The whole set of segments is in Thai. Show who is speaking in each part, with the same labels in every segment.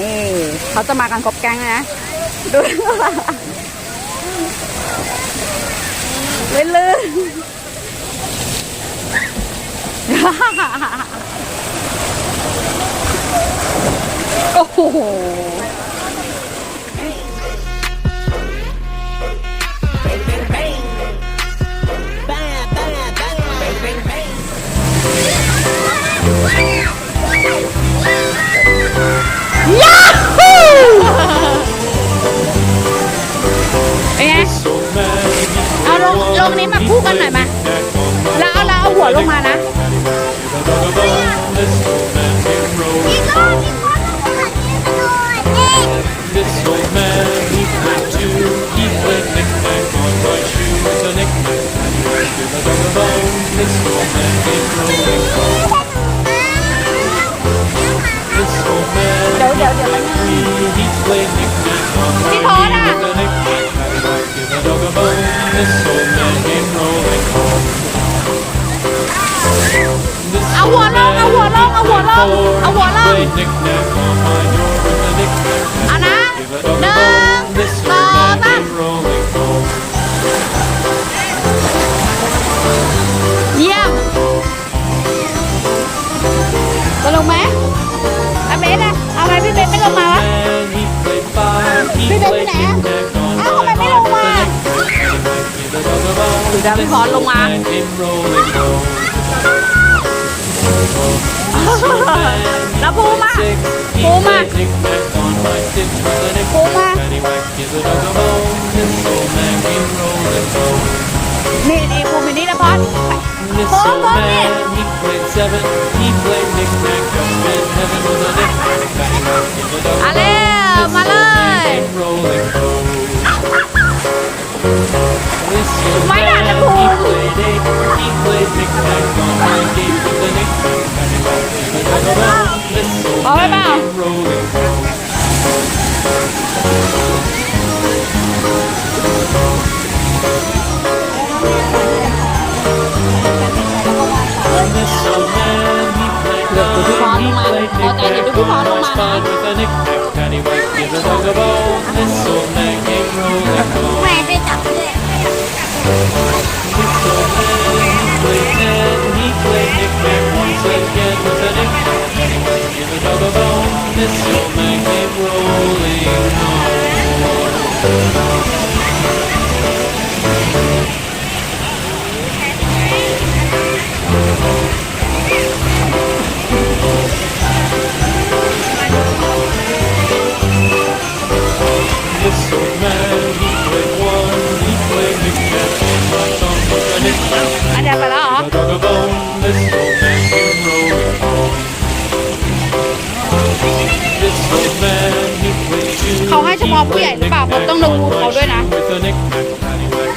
Speaker 1: นี่เขาจะมากันครบแก๊งเลยนะ ดูลื่นโอ้โห ยาฮูเป็นไงเอาลงลงนี้มาคู่กันหน่อยมา แล้วเอาแล้วเอาหัวลงมานะ
Speaker 2: bone. This old man came rolling home. This
Speaker 1: เอาหัว
Speaker 2: old
Speaker 1: ลงเอาหัวลงเอาหัวลงเอาหัวลง
Speaker 2: played knick-knack on my door with a knick-knack,
Speaker 1: เอานะ
Speaker 2: Give a dog
Speaker 1: ห
Speaker 2: a
Speaker 1: นึ่ง
Speaker 2: bone. This
Speaker 1: สอ
Speaker 2: old
Speaker 1: ง
Speaker 2: man
Speaker 1: สาม
Speaker 2: came rolling home.
Speaker 1: เยี่ยมจะลงไหมอาเบสอะเอาไหมพี่เบสไม่ลงมาวะ
Speaker 2: And he played five. He
Speaker 1: Đi đâu
Speaker 2: played
Speaker 1: thế nè?
Speaker 2: knick-knack on
Speaker 1: วภูมิ
Speaker 2: played
Speaker 1: อะ
Speaker 2: six. He
Speaker 1: ภูมิอะ
Speaker 2: played knick-knack on my stitch with a
Speaker 1: ภูมิอะ
Speaker 2: knick-knack. Paddywhack, give a dog a bone. This old man came rolling home.
Speaker 1: นี่นี่ภูมินี่นะพอด
Speaker 2: This
Speaker 1: Bố,
Speaker 2: old
Speaker 1: bố
Speaker 2: man, he
Speaker 1: พอไหมเปล่าเดี๋ยวพ่พลงมาอใจเดี๋ยวพี่พรลงมานะแม่ไปจั
Speaker 2: บเลย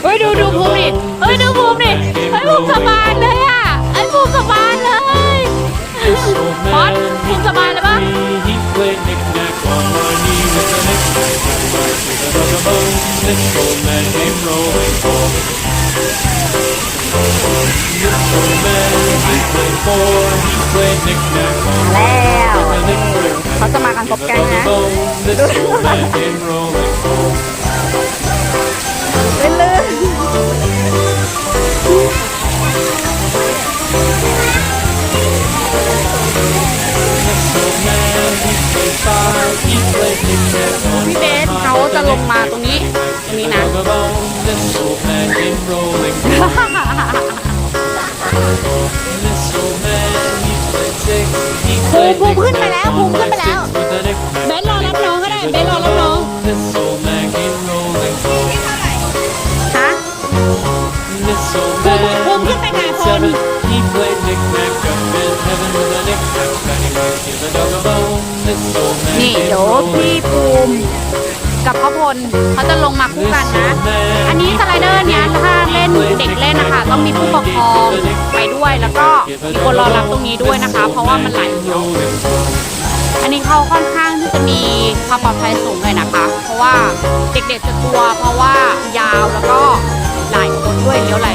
Speaker 1: เฮ้ยดูดูภูมิดิเฮ้ยดูภูมิดิเฮ้ยภูมิสบายเลยอะไอ้ยภูมิสบายเลย
Speaker 2: This old
Speaker 1: พอด
Speaker 2: man,
Speaker 1: ภูมิสบายเลยปะ
Speaker 2: he, he played knick-knack on my knee with a knick-knack, paddywhack, with a dog a bone. This old man came rolling home. This old man, he played four. He played knick-knack on my
Speaker 1: แล้ว
Speaker 2: with a knick-knack,
Speaker 1: เขาจะมากันครบ
Speaker 2: with a
Speaker 1: แก๊ง
Speaker 2: dog a
Speaker 1: นะ พี่เบสเขาจะลงมาตรงนี้ ตรงนี้นะ
Speaker 2: dog a bone. This old man came rolling home. This old man, he played six. He
Speaker 1: ภูมิ
Speaker 2: played
Speaker 1: ภูมิขึ้นไปแล้ว
Speaker 2: knick-knack
Speaker 1: ภู
Speaker 2: on
Speaker 1: มิขึ้น
Speaker 2: my
Speaker 1: ไปแล้ว นี่เดี๋ยวพี่ภูมิกับพ่อพลเขาจะลงมาคู่กันนะ อันนี้สไลเดอร์เนี้ยถ้าเล่นเด็กเล่นนะคะต้องมีผู้ปกครองไปด้วยแล้วก็มีคนรอรับตรงนี้ด้วยนะคะ เพราะว่ามันไหลเยอะอันนี้เขาค่อนข้างที่จะมีความปลอดภัยสูงเลยนะคะ เพราะว่าเด็กๆจะกลัวเพราะว่ายาวแล้วก็หลายคนด้วยเลี้ยวไหล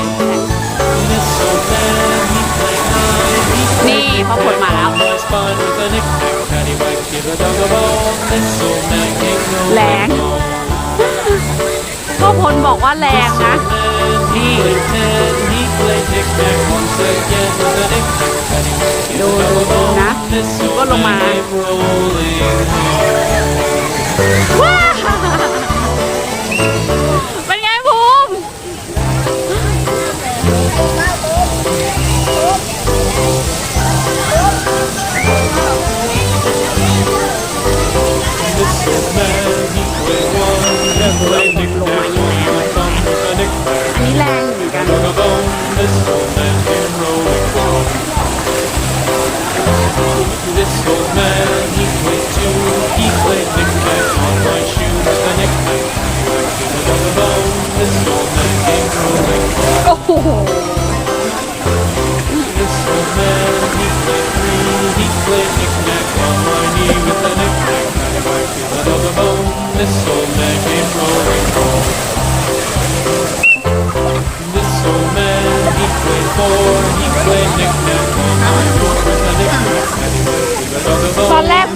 Speaker 1: แร
Speaker 2: งพ่อพลบอกว่าแรงนะ
Speaker 1: นี่
Speaker 2: ดูดูนะก็ลงมา ตอนแรก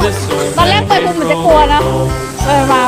Speaker 2: ตอนแรกเปิด
Speaker 1: มุ
Speaker 2: มเหมือนจะกลัวนะเปิดมา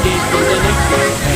Speaker 1: 当然ね。